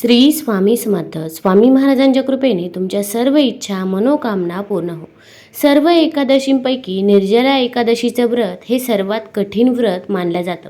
श्री स्वामी समर्थ. स्वामी महाराजांच्या कृपेने तुमच्या सर्व इच्छा मनोकामना पूर्ण हो. सर्व एकादशींपैकी निर्जला एकादशीचं व्रत हे सर्वात कठीण व्रत मानलं जातं.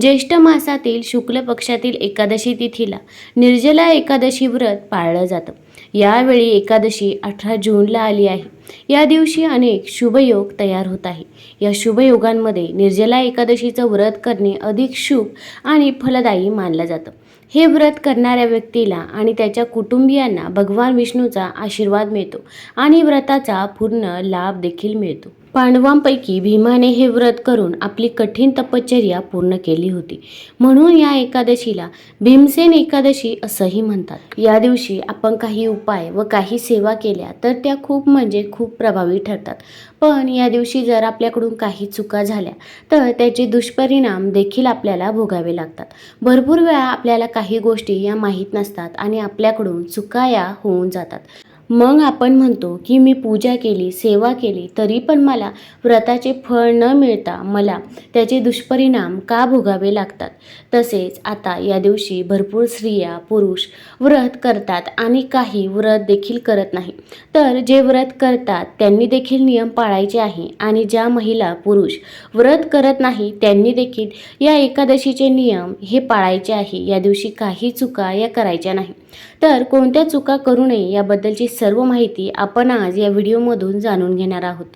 ज्येष्ठ मासातील शुक्ल पक्षातील एकादशी तिथीला निर्जला एकादशी व्रत पाळलं जातं. यावेळी एकादशी अठरा जूनला आली आहे. या दिवशी अनेक शुभयोग तयार होत आहे. या शुभयोगांमध्ये निर्जला एकादशीचं व्रत करणे अधिक शुभ आणि फलदायी मानलं जातं. हे व्रत करणाऱ्या व्यक्तीला आणि त्याच्या कुटुंबियांना भगवान विष्णूचा आशीर्वाद मिळतो आणि व्रताचा पूर्ण लाभ देखील मिळतो. पांडवांपैकी भीमाने हे व्रत करून आपली कठीण तपश्चर्या पूर्ण केली होती. म्हणून या एकादशीला भीमसेन एकादशी असंही म्हणतात. या दिवशी आपण काही उपाय व काही सेवा केल्या तर त्या खूप म्हणजे खूप प्रभावी ठरतात. पण या दिवशी जर आपल्याकडून काही चुका झाल्या तर त्याचे दुष्परिणाम देखील आपल्याला भोगावे लागतात. भरपूर वेळा आपल्याला काही गोष्टी या माहीत नसतात आणि आपल्याकडून चुका या होऊन जातात. मग आपण म्हणतो की मी पूजा केली सेवा केली तरी पण मला व्रताचे फळ न मिळता मला त्याचे दुष्परिणाम का भोगावे लागतात? तसेच आता या दिवशी भरपूर स्त्रिया पुरुष व्रत करतात आणि काही व्रत देखील करत नाही. तर जे व्रत करतात त्यांनी देखील नियम पाळायचे आहे आणि ज्या महिला पुरुष व्रत करत नाही त्यांनी देखील या एकादशीचे नियम हे पाळायचे आहे. या दिवशी काही चुका या करायच्या नाही. तर कोणत्या चुका करू नये याबद्दलची सर्व माहिती आपण आज या व्हिडिओमधून जाणून घेणार आहोत.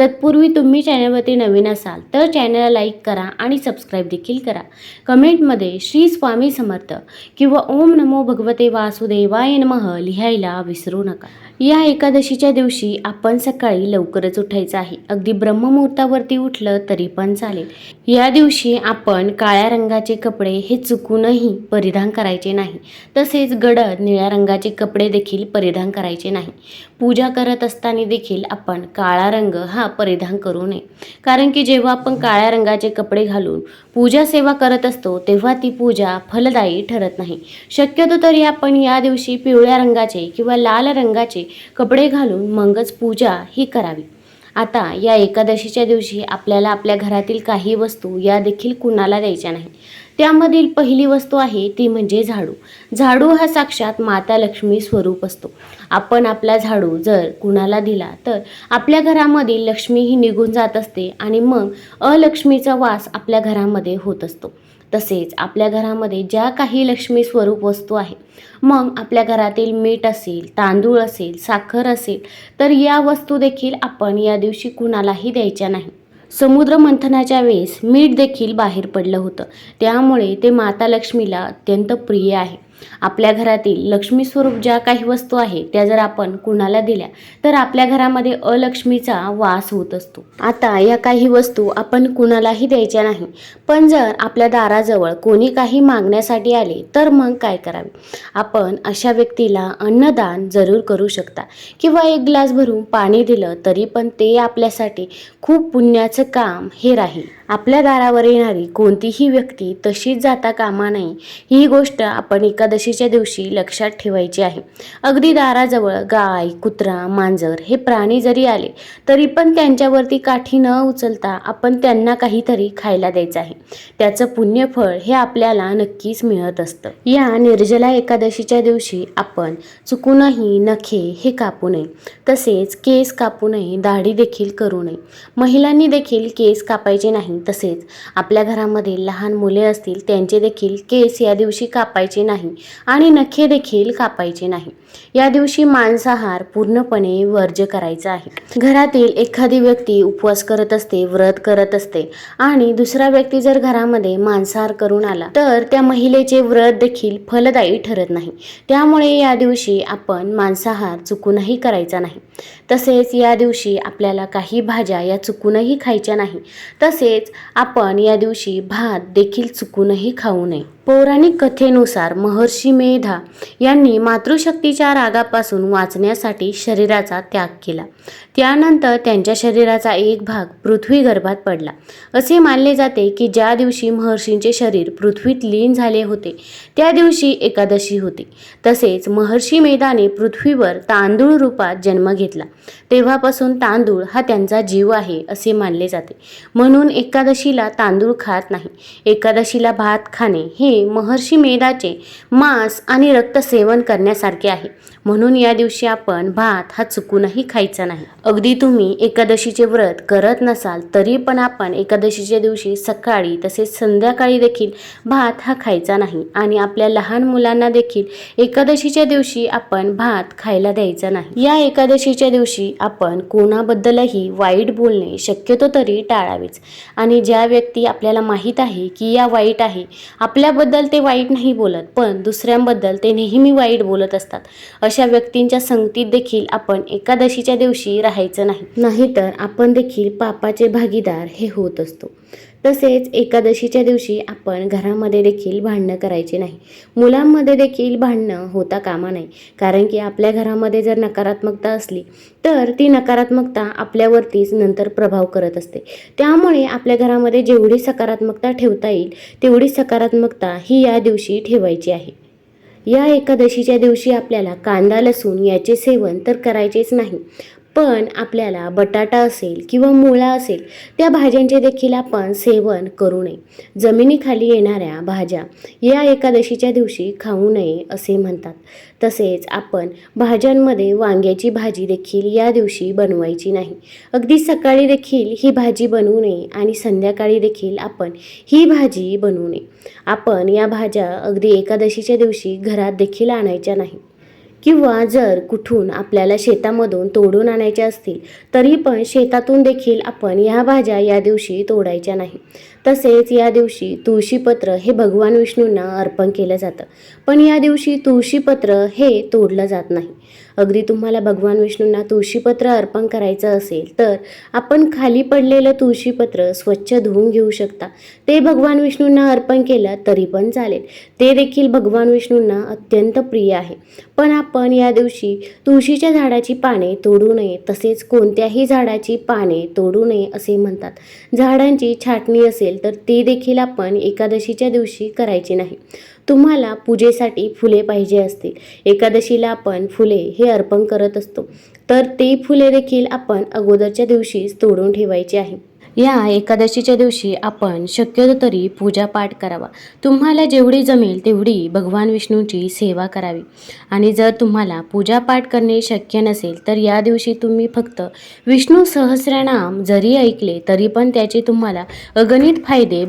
तत्पूर्वी तुम्ही चॅनलवरती नवीन असाल तर चॅनलला लाईक करा आणि सबस्क्राईब देखील करा. कमेंटमध्ये श्री स्वामी समर्थ किंवा ओम नमो भगवते वासुदेवाय नमः लिहायला विसरू नका. या एकादशीच्या दिवशी आपण सकाळी लवकरच उठायचं आहे. अगदी ब्रह्ममुहूर्तावरती उठलं तरी पण चालेल. या दिवशी आपण काळ्या रंगाचे कपडे हे चुकूनही परिधान करायचे नाही. तसेच गडद निळ्या रंगाचे कपडे देखील परिधान करायचे नाही. पूजा करत असताना देखील आपण काळा रंग हा परिधान करू नये. कारण की जेव्हा आपण काळ्या रंगाचे कपडे घालून पूजा सेवा करत असतो तेव्हा ती पूजा फलदायी ठरत नाही. शक्यतो तरी आपण या दिवशी पिवळ्या रंगाचे किंवा लाल रंगाचे कपडे घालून मगच पूजा ही करावी. आता या एकादशीच्या दिवशी आपल्याला आपल्या घरातील काही वस्तू या देखील कुणाला द्यायच्या नाही. त्यामधील पहिली वस्तू आहे ती म्हणजे झाडू. झाडू हा साक्षात माता लक्ष्मी स्वरूप असतो. आपण आपला झाडू जर कुणाला दिला तर आपल्या घरामधील लक्ष्मी ही निघून जात असते आणि मग अलक्ष्मीचा वास आपल्या घरामध्ये होत असतो. तसेच आपल्या घरामध्ये ज्या काही लक्ष्मी स्वरूप वस्तू आहेत मग आपल्या घरातील मीठ असेल तांदूळ असेल साखर असेल तर या वस्तू देखील आपण या दिवशी कुणालाही द्यायच्या नाही. समुद्र मंथनाच्या वेळेस मीठ देखील बाहेर पडलं होतं. त्यामुळे ते माता लक्ष्मीला अत्यंत प्रिय आहे. आपल्या घरातील लक्ष्मी स्वरूप ज्या काही वस्तू आहेत त्या जर आपण कुणाला दिल्या तर आपल्या घरामध्ये अलक्ष्मीचा वास होत असतो. आता या काही वस्तू आपण कुणालाही द्यायच्या नाही पण जर आपल्या दाराजवळ कोणी काही मागण्यासाठी आले तर मग काय करावे? आपण अशा व्यक्तीला अन्नदान जरूर करू शकता. किंवा एक ग्लास भरून पाणी दिलं तरी पण ते आपल्यासाठी खूप पुण्याचं काम हे राहील. आपल्या दारावर येणारी कोणतीही व्यक्ती तशीच जाता कामा नाही ही गोष्ट आपण एकादशीच्या दिवशी लक्षात ठेवायची आहे. अगदी दाराजवळ गाय कुत्रा मांजर हे प्राणी जरी आले तरी पण त्यांच्यावरती काठी न उचलता आपण त्यांना काहीतरी खायला द्यायचं आहे. त्याचं पुण्यफळ हे आपल्याला नक्कीच मिळत असतं. या निर्जला एकादशीच्या दिवशी आपण चुकूनही नखे हे कापू नये. तसेच केस कापू नये दाढी देखील करू नये. महिलांनी देखील केस कापायचे नाही तसेच आपल्या घरामध्ये लहान मुले असतील त्यांचे देखील केस या दिवशी कापायचे नाही. आणि नखे देखील कापायचे नाही. या दिवशी मांसाहार पूर्णपणे वर्ज करायचा आहे. घरातील एखादी व्यक्ती उपवास करत असते व्रत करत असते आणि दुसरा व्यक्ती जर घरामध्ये मांसाहार करून आला तर त्या महिलेचे व्रत देखील फलदायी ठरत नाही. त्यामुळे या दिवशी आपण मांसाहार चुकूनही करायचा नाही. तसेच या दिवशी आपल्याला काही भाज्या या चुकूनही खायच्या नाही. तसेच आपण या दिवशी भात देखील चुकूनही खाऊ नये. पौराणिक कथेनुसार महर्षी मेधा यांनी मातृशक्तीच्या रागापासून वाचण्यासाठी शरीराचा त्याग केला. त्यानंतर त्यांच्या शरीराचा एक भाग पृथ्वी गर्भात पडला. असे मानले जाते की ज्या दिवशी महर्षींचे शरीर पृथ्वीत लीन झाले होते त्या दिवशी एकादशी होती. तसेच महर्षी मेधाने पृथ्वीवर तांदूळ रूपात जन्म घेतला. तेव्हापासून तांदूळ हा त्यांचा जीव आहे असे मानले जाते. म्हणून एकादशीला तांदूळ खात नाही. एकादशीला भात खाणे हे महर्षी मेधाचे मांस आणि रक्त सेवन करण्यासारखे आहे. म्हणून या दिवशी आपण भात हा चुकूनही खायचा नाही. अगदी तुम्ही एकादशीचे व्रत करत नसाल तरी पण आपण एकादशीच्या दिवशी सकाळी तसेच संध्याकाळी देखील भात हा खायचा नाही आणि आपल्या लहान मुलांना देखील एकादशीच्या दिवशी आपण भात खायला द्यायचा नाही. या एकादशीच्या दिवशी आपण कोणाबद्दलही वाईट बोलणे शक्यतो तरी टाळावेच. आणि ज्या व्यक्ती आपल्याला माहीत आहे की या वाईट आहे आपल्याबद्दल ते वाईट नाही बोलत पण दुसऱ्यांबद्दल ते नेहमी वाईट बोलत असतात. अशा व्यक्तींच्या संगतीत देखील आपण एकादशीच्या दिवशी राहायचं नाही. नाहीतर आपण देखील पापाचे भागीदार हे होत असतो. तसेच एकादशीच्या दिवशी आपण घरामध्ये देखील भांडणं करायचे नाही. मुलांमध्ये देखील भांडणं होता कामा नाही कारण की आपल्या घरामध्ये जर नकारात्मकता असली तर ती नकारात्मकता आपल्यावरतीच नंतर प्रभाव करत असते. त्यामुळे आपल्या घरामध्ये जेवढी सकारात्मकता ठेवता येईल तेवढी सकारात्मकता ही या दिवशी ठेवायची आहे. या एकादशीच्या दिवशी आपल्याला कांदा लसूण याचे सेवन तर करायचेच नाही. पण आपल्याला बटाटा असेल किंवा मुळा असेल त्या भाज्यांचे देखील आपण सेवन करू नये. जमिनीखाली येणाऱ्या भाज्या या एकादशीच्या दिवशी खाऊ नये असे म्हणतात. तसेच आपण भाज्यांमध्ये वांग्याची भाजी देखील या दिवशी बनवायची नाही. अगदी सकाळी देखील ही भाजी बनवू नये आणि संध्याकाळी देखील आपण ही भाजी बनवू नये. आपण या भाज्या अगदी एकादशीच्या दिवशी घरात देखील आणायच्या नाही. किंवा जर कुठून आपल्याला शेतामधून तोडून आणायच्या असतील तरी पण शेतातून देखील आपण ह्या भाज्या या दिवशी तोडायच्या नाही. तसेच या दिवशी तुळशीपत्र हे भगवान विष्णूंना अर्पण केलं जातं. पण या दिवशी तुळशीपत्र हे तोडलं जात नाही. अगदी तुम्हाला भगवान विष्णूंना तुळशीपत्र अर्पण करायचं असेल तर आपण खाली पडलेलं तुळशीपत्र स्वच्छ धुवून घेऊ शकता. ते भगवान विष्णूंना अर्पण केलं तरी पण चालेल. ते देखील भगवान विष्णूंना अत्यंत प्रिय आहे. पण आपण या दिवशी तुळशीच्या झाडाची पाने तोडू नये तसेच कोणत्याही झाडाची पाने तोडू नये असे म्हणतात. झाडांची छाटणी असेल असेल तर ती देखील आपण एकादशीच्या दिवशी करायचे नाही. तुम्हाला पूजेसाठी फुले पाहिजे असतील. एकादशीला आपण फुले हे अर्पण करत असतो. तर ते फुले देखील आपण अगोदरच्या दिवशीच तोडून ठेवायचे आहे. या एकादशीच्या दिवशी आपण शक्यतो तरी पूजापाठ करावा. तुम्हाला जेवढी जमेल तेवढी भगवान विष्णूंची सेवा करावी. आणि जर तुम्हाला पूजापाठ करणे शक्य नसेल तर या दिवशी तुम्ही फक्त विष्णू सहस्रनाम जरी ऐकले तरी पण त्याचे तुम्हाला अगणित फायदे